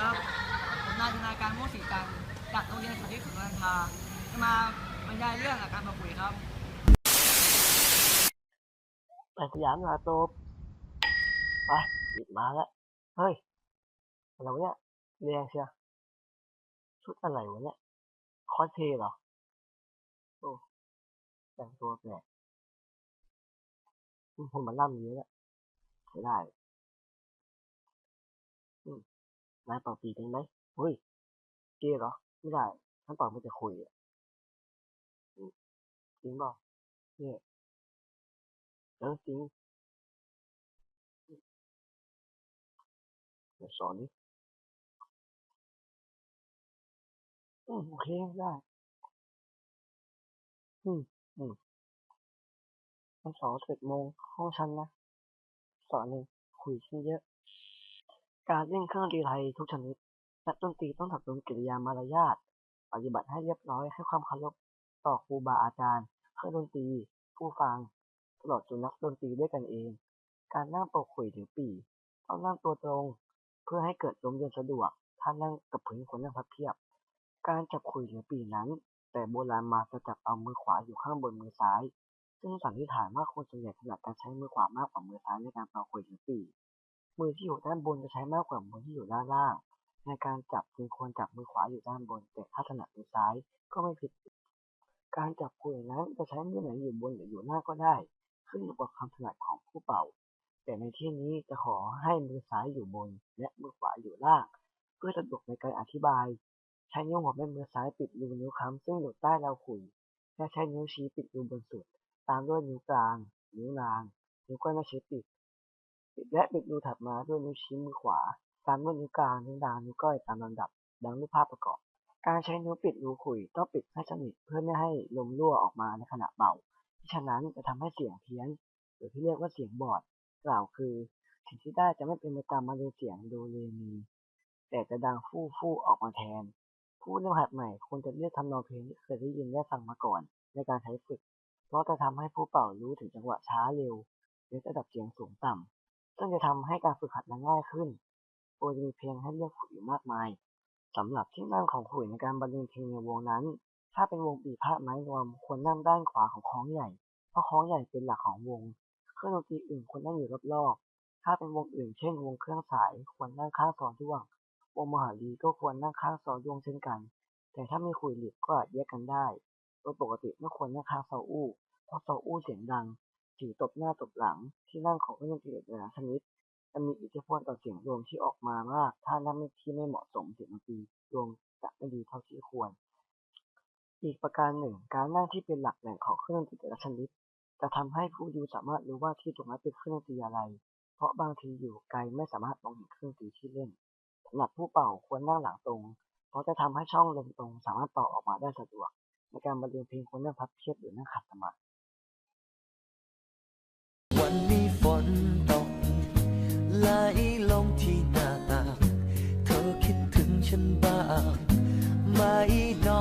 ผมนายธนาการม่วงสีจันทร์จากโรงเรียนสาธิตสุนทรภาจะมาบรรยายเรื่องการประคุยครับไปสยามลาโตบไปหยิบมาแล้ว เฮ้ยอะไรวะเนี่ยเรียงเชียชุดอะไรวะเนี่ย คอสเพย์เหรอ โอ้แต่งตัวแปลกมผมมันล่ำเยอะแล้วใช้ได้อืม นายเป่าปีเป็นไหมเฮ้ยเกย์เหรอ ไม่ได้ท่นเป่าไม่จะคุยอะจริงเปล่าเนี่ยเออจริงเดี๋ยวสอนดิอืมโอเคได้ อืมอืมวันสาร์สิบโมงห้องฉันนะสอนหนึ่งคุยชื่อเยอะ การเล่นเครื่องดนตรีไทยทุกชนิด นักดนตรีต้องถักตรงกิริยามารยาท ปฏิบัติให้เรียบร้อย ให้ความเคารพต่อครูบาอาจารย์ เครื่องดนตรี ผู้ฟัง ตลอดจนนักดนตรีด้วยกันเอง การนั่งโต๊ะขุยหรือปีต้องนั่งตัวตรง เพื่อให้เกิดลมเย็นสะดวก ถ้านั่งกับพื้นควรนั่งพับเพียบ การจับขุยหรือปีนั้น แต่โบราณมาจะจับเอามือขวาอยู่ข้างบนมือซ้าย ซึ่งสันนิษฐานว่าคนส่วนใหญ่ถนัดการใช้มือขวามากกว่ามือซ้ายในการเป่าขุยหรือปี มือที่อยู่ด้านบนจะใช้มากกว่ามือที่อยู่ด้านล่าง ในการจับจึงควรจับมือขวาอยู่ด้านบน แต่ถ้าถนัดมือซ้ายก็ไม่ผิด การจับขุยนั้นจะใช้มือไหนอยู่บนหรืออยู่ล่าก็ได้ ขึ้นอยู่กับความถนัดของผู้เป่า แต่ในที่นี้จะขอให้มือซ้ายอยู่บน และมือขวาอยู่ล่าง เพื่อสะดวกในการอธิบาย ใช้นิ้วหัวแม่มือซ้ายปิดรูนิ้วค้ำซึ่งอยู่ใต้เราขุยและใช้นิ้วชี้ปิดรูบนสุด ตามด้วยนิ้วกลาง นิ้วนาง นิ้วก้อยไม่ใช้ปิด และปิดรูถัดมาด้วยนิ้วชี้มือขวา ตามด้วยนิ้วกลาง นิ้วนาง นิ้วก้อยตามลำดับ ดังรูปภาพประกอบ การใช้นิ้วปิดรูขุยต้องปิดให้สนิทเพื่อไม่ให้ลมรั่วออกมาในขณะเป่าฉะนั้นจะทำให้เสียงเพี้ยน หรือที่เรียกว่าเสียงบอด กล่าวคือ สิ่งที่ได้จะไม่เป็นไปตามมาเลเสียงโดเรมี แต่จะดังฟู่ฟู่ออกมาแทน ผู้เริ่มหัดใหม่ควรจะเลือกทำนองเพลงที่เคยได้ยินและฟังมาก่อน ในการใช้ฝึก เพราะจะทำให้ผู้เป่ารู้ถึงจังหวะช้าเร็วและระดับเสียงสูงต่ำ ซึ่งจะทำให้การฝึกหัดนั้นง่ายขึ้น โดยจะมีเพลงให้เลือกฝึกอยู่มากมายสำหรับที่นั่งของขุยในการบรรเลงเพลงในวงนั้น ถ้าเป็นวงปีพาดไม้รวมควรนั่งด้านขวาของคล้องใหญ่ เพราะคล้องใหญ่เป็นหลักของวง เครื่องดนตรีอื่นควรนั่งอยู่รอบๆ ถ้าเป็นวงอื่นเช่นวงเครื่องสายควรนั่งข้างซอด้วง วงมหาลีก็ควรนั่งข้างซอด้วงเช่นกัน แต่ถ้ามีขุยหลีบก็อาจแยกกันได้ โดยปกติไม่ควรนั่งข้างซออู้ เพราะซออู้เสียงดัง ถือตบหน้าตบหลัง ที่นั่งของเครื่องดนตรีแต่ละชนิดจะมีอิทธิพลต่อเสียงรวมที่ออกมามาก ถ้านั่งที่ไม่เหมาะสมเสียงดนตรีรวมจะไม่ดีเท่าที่ควร อีกประการหนึ่ง การนั่งที่เป็นหลักแหล่งของเครื่องดนตรีแต่ละชนิด จะทำให้ผู้ดูสามารถรู้ว่าที่ตรงนั้นเป็นเครื่องดนตรีอะไร เพราะบางทีอยู่ไกลไม่สามารถมองเห็นเครื่องดนตรีที่เล่นสำหรับผู้เป่าควรนั่งหลังตรง เพราะจะทำให้ช่องลมตรง สามารถเป่าออกมาได้สะดวก ในการบรรเลงเพลงควรนั่งพับเพียบหรือนั่งขัดสมาธิ ไม่นอ